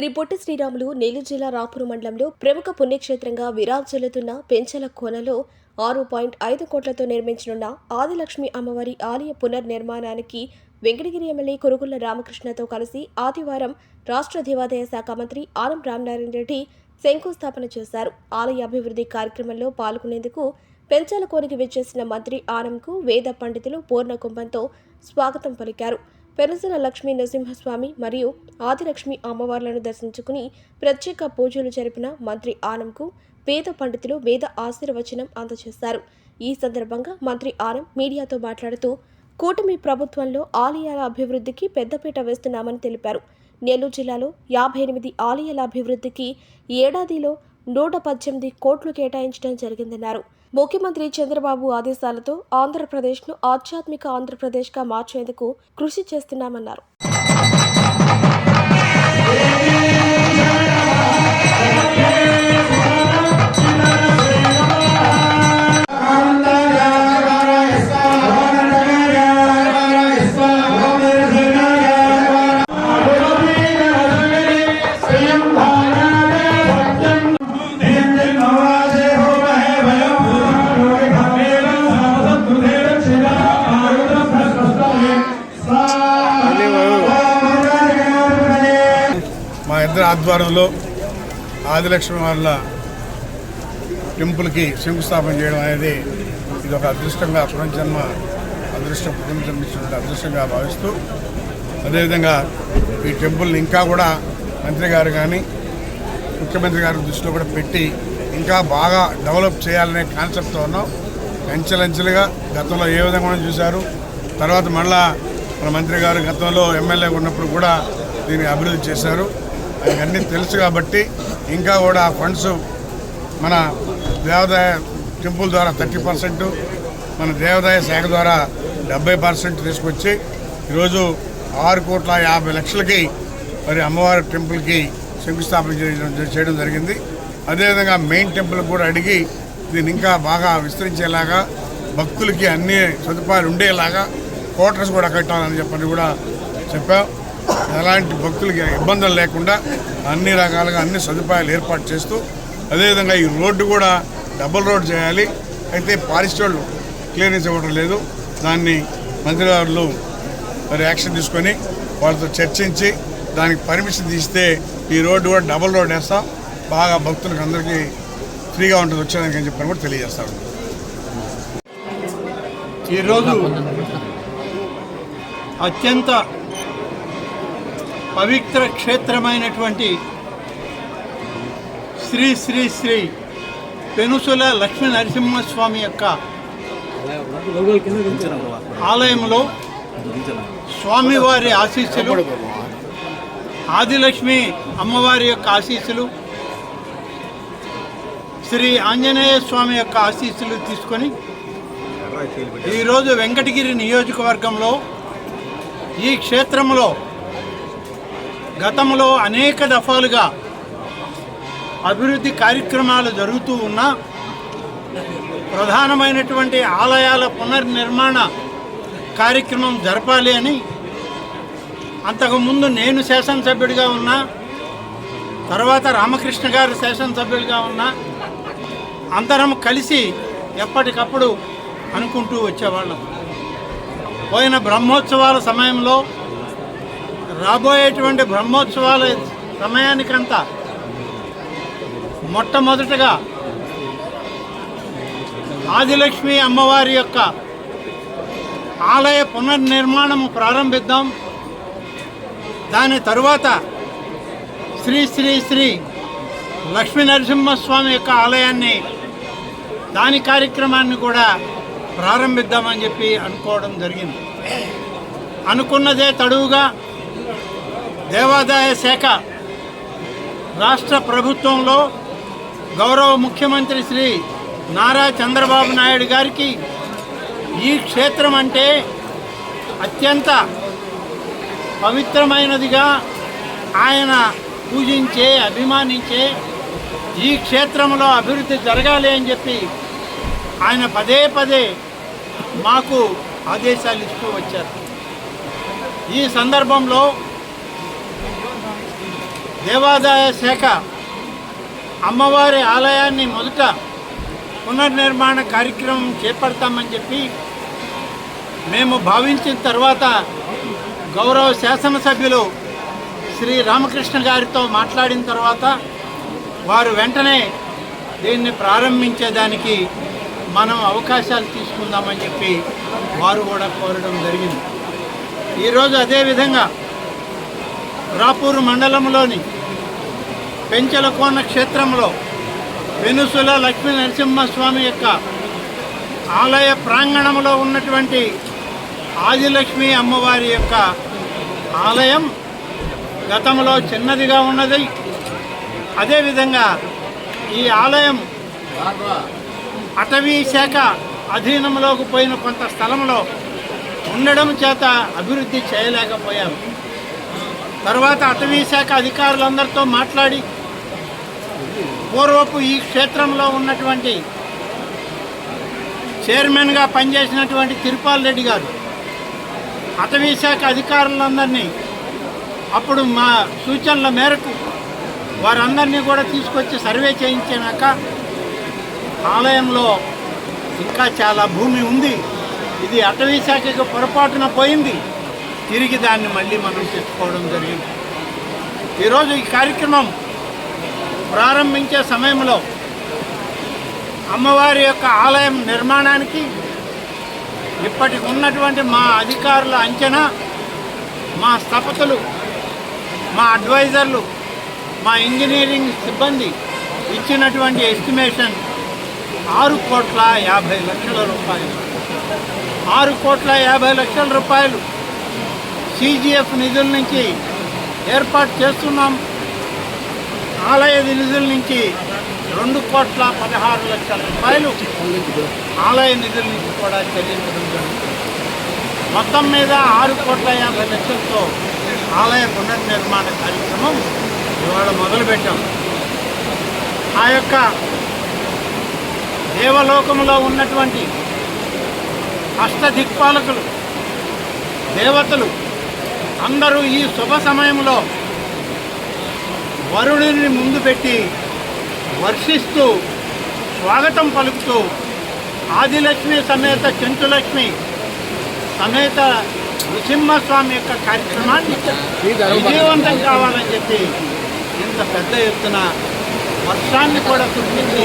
శ్రీ పొట్టి శ్రీరాములు నెల్లూరు జిల్లా రాపూర్ మండలంలో ప్రముఖ పుణ్యక్షేత్రంగా విరాజల్లుతున్న పెంచల కోనలో ఆరు పాయింట్ ఐదు కోట్లతో నిర్మించనున్న ఆదిలక్ష్మి అమ్మవారి ఆలయ పునర్నిర్మాణానికి వెంకటగిరి ఎమ్మెల్యే కురుగుళ్ళ రామకృష్ణతో కలిసి ఆదివారం రాష్ట్ర దేవాదాయ శాఖ మంత్రి ఆనం రామనారాయణ రెడ్డి శంకుస్థాపన చేశారు. ఆలయ అభివృద్ధి కార్యక్రమంలో పాల్గొనేందుకు పెంచాల కోనికి విచ్చేసిన మంత్రి ఆనంకు వేద పండితులు పూర్ణ కుంభంతో స్వాగతం పలికారు. పెరసల లక్ష్మీ నరసింహస్వామి మరియు ఆదిలక్ష్మి అమ్మవార్లను దర్శించుకుని ప్రత్యేక పూజలు జరిపిన మంత్రి ఆనంకు వేద పండితులు వేద ఆశీర్వచనం అందజేశారు. ఈ సందర్భంగా మంత్రి ఆనం మీడియాతో మాట్లాడుతూ కూటమి ప్రభుత్వంలో ఆలయాల అభివృద్ధికి పెద్దపీట వేస్తున్నామని తెలిపారు. నెల్లూరు జిల్లాలో యాభై ఎనిమిది ఆలయాల అభివృద్ధికి ఏడాదిలో నూట పద్దెనిమిది కోట్లు కేటాయించడం జరిగిందన్నారు. ముఖ్యమంత్రి చంద్రబాబు ఆదేశాలతో ఆంధ్రప్రదేశ్ను ఆధ్యాత్మిక ఆంధ్రప్రదేశ్గా మార్చేందుకు కృషి చేస్తున్నామన్నారు. మా ఆధ్వర్యంలో ఆదిలక్ష్మి వాళ్ళ టెంపుల్కి శంకుస్థాపన చేయడం అనేది ఇది ఒక అదృష్టంగా పునర్జన్మ అదృష్టం పునర్జన్మించినటువంటి అదృష్టంగా భావిస్తూ అదేవిధంగా ఈ టెంపుల్ని ఇంకా కూడా మంత్రి గారు కానీ ముఖ్యమంత్రి గారి దృష్టిలో కూడా పెట్టి ఇంకా బాగా డెవలప్ చేయాలనే కాన్సెప్ట్తో ఉన్నాం. అంచెలంచెలుగా గతంలో ఏ విధంగా మనం చూశారు తర్వాత మళ్ళా మన మంత్రి గారు గతంలో ఎమ్మెల్యే ఉన్నప్పుడు కూడా దీన్ని అభివృద్ధి చేశారు. అవన్నీ తెలుసు కాబట్టి ఇంకా కూడా ఆ ఫండ్స్ మన దేవాదాయ టెంపుల్ ద్వారా థర్టీ పర్సెంట్ మన దేవాదాయ శాఖ ద్వారా డెబ్బై పర్సెంట్ తీసుకొచ్చి ఈరోజు ఆరు కోట్ల యాభై లక్షలకి మరి అమ్మవారి టెంపుల్కి శంకుస్థాపన చేయడం చేయడం జరిగింది. అదేవిధంగా మెయిన్ టెంపుల్ కూడా అడిగి దీన్ని ఇంకా బాగా విస్తరించేలాగా భక్తులకి అన్ని సదుపాయాలు ఉండేలాగా క్వార్టర్స్ కూడా కట్టాలని చెప్పని కూడా చెప్పాం. ఎలాంటి భక్తులకి ఇబ్బందులు లేకుండా అన్ని రకాలుగా అన్ని సదుపాయాలు ఏర్పాటు చేస్తూ అదేవిధంగా ఈ రోడ్డు కూడా డబుల్ రోడ్ చేయాలి. అయితే ఫారెస్ట్ వాళ్ళు క్లియరెన్స్ ఇవ్వడం లేదు. దాన్ని మంత్రి గారు మరి యాక్షన్ తీసుకొని వాళ్ళతో చర్చించి దానికి పర్మిషన్ తీస్తే ఈ రోడ్డు కూడా డబుల్ రోడ్ వేస్తాం. బాగా భక్తులకు అందరికీ ఫ్రీగా ఉంటుంది వచ్చేదానికి అని చెప్పని కూడా తెలియజేస్తాను. ఈరోజు అత్యంత పవిత్ర క్షేత్రమైనటువంటి శ్రీ శ్రీ శ్రీ పెనుసుల లక్ష్మీ నరసింహస్వామి యొక్క ఆలయంలో స్వామివారి ఆశీస్సులు ఆదిలక్ష్మి అమ్మవారి యొక్క ఆశీస్సులు శ్రీ ఆంజనేయ స్వామి యొక్క ఆశీస్సులు తీసుకొని ఈరోజు వెంకటగిరి నియోజకవర్గంలో ఈ క్షేత్రంలో గతంలో అనేక దఫాలుగా అభివృద్ధి కార్యక్రమాలు జరుగుతూ ఉన్నా ప్రధానమైనటువంటి ఆలయాల పునర్నిర్మాణ కార్యక్రమం జరపాలి అని అంతకుముందు నేను శాసనసభ్యుడిగా ఉన్నా తర్వాత రామకృష్ణ గారు శాసనసభ్యుడిగా ఉన్నా అందరం కలిసి ఎప్పటికప్పుడు అనుకుంటూ వచ్చేవాళ్ళం. పోయిన బ్రహ్మోత్సవాల సమయంలో రాబోయేటువంటి బ్రహ్మోత్సవాల సమయానికంతా మొట్టమొదటగా ఆదిలక్ష్మి అమ్మవారి యొక్క ఆలయ పునర్నిర్మాణము ప్రారంభిద్దాం. దాని తరువాత శ్రీ శ్రీ శ్రీ లక్ష్మీ నరసింహస్వామి యొక్క ఆలయాన్ని దాని కార్యక్రమాన్ని కూడా ప్రారంభిద్దామని చెప్పి అనుకోవడం జరిగింది. అనుకున్నదే తడువుగా దేవాదాయ శాఖ రాష్ట్ర ప్రభుత్వంలో గౌరవ ముఖ్యమంత్రి శ్రీ నారా చంద్రబాబు నాయుడు గారికి ఈ క్షేత్రం అంటే అత్యంత పవిత్రమైనదిగా ఆయన పూజించే అభిమానించే ఈ క్షేత్రంలో అభివృద్ధి జరగాలి అని చెప్పి ఆయన పదే పదే మాకు ఆదేశాలు ఇస్తూ వచ్చారు. ఈ సందర్భంలో దేవాదాయ శాఖ అమ్మవారి ఆలయాన్ని మొదట పునర్నిర్మాణ కార్యక్రమం చేపడతామని చెప్పి మేము భావించిన తర్వాత గౌరవ శాసనసభ్యులు శ్రీ రామకృష్ణ గారితో మాట్లాడిన తర్వాత వారు వెంటనే దీన్ని ప్రారంభించేదానికి మనం అవకాశాలు తీసుకుందామని చెప్పి వారు కూడా కోరడం జరిగింది. ఈరోజు అదేవిధంగా రాపూరు మండలంలోని పెంచలకోన క్షేత్రంలో వెనుసుల లక్ష్మీ నరసింహస్వామి యొక్క ఆలయ ప్రాంగణంలో ఉన్నటువంటి ఆదిలక్ష్మి అమ్మవారి యొక్క ఆలయం గతంలో చిన్నదిగా ఉన్నది. అదేవిధంగా ఈ ఆలయం అటవీ శాఖ అధీనంలోకి పోయిన కొంత స్థలంలో ఉండడం చేత అభివృద్ధి చేయలేకపోయాం. తర్వాత అటవీ శాఖ అధికారులందరితో మాట్లాడి పూర్వపు ఈ క్షేత్రంలో ఉన్నటువంటి చైర్మన్గా పనిచేసినటువంటి తిరుపాల్ రెడ్డి గారు అటవీ శాఖ అధికారులందరినీ అప్పుడు మా సూచనల మేరకు వారందరినీ కూడా తీసుకొచ్చి సర్వే చేయించాక ఆలయంలో ఇంకా చాలా భూమి ఉంది. ఇది అటవీ శాఖకు పొరపాటున పోయింది. తిరిగి దాన్ని మళ్ళీ మనం తెచ్చుకోవడం జరిగింది. ఈరోజు ఈ కార్యక్రమం ప్రారంభించే సమయంలో అమ్మవారి యొక్క ఆలయం నిర్మాణానికి ఇప్పటికి ఉన్నటువంటి మా అధికారుల అంచనా మా స్థపతులు మా అడ్వైజర్లు మా ఇంజనీరింగ్ సిబ్బంది ఇచ్చినటువంటి ఎస్టిమేషన్ ఆరు కోట్ల యాభై లక్షల రూపాయలు. ఆరు కోట్ల యాభై లక్షల రూపాయలు సిజిఎఫ్ నిధుల నుంచి ఏర్పాటు చేస్తున్నాం. ఆలయ నిధుల నుంచి రెండు కోట్ల పదహారు లక్షల రూపాయలు ఆలయ నిధుల నుంచి కూడా చెల్లించడం జరుగుతుంది. మొత్తం మీద ఆరు కోట్ల యాభై లక్షలతో ఆలయ పునర్నిర్మాణ కార్యక్రమం ఇవాళ మొదలుపెట్టాం. ఆ యొక్క దేవలోకంలో ఉన్నటువంటి అష్టదిక్పాలకులు దేవతలు అందరూ ఈ శుభ సమయంలో వరుణుని ముందు పెట్టి వర్షిస్తూ స్వాగతం పలుకుతూ ఆదిలక్ష్మి సమేత చెంచులక్ష్మి సమేత నృసింహస్వామి యొక్క కార్యక్రమాన్ని విజయవంతం కావాలని చెప్పి ఇంత పెద్ద ఎత్తున వర్షాన్ని కూడా కురిపించి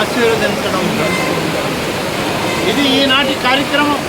ఆశీర్వదించడం ఇది ఈనాటి కార్యక్రమం.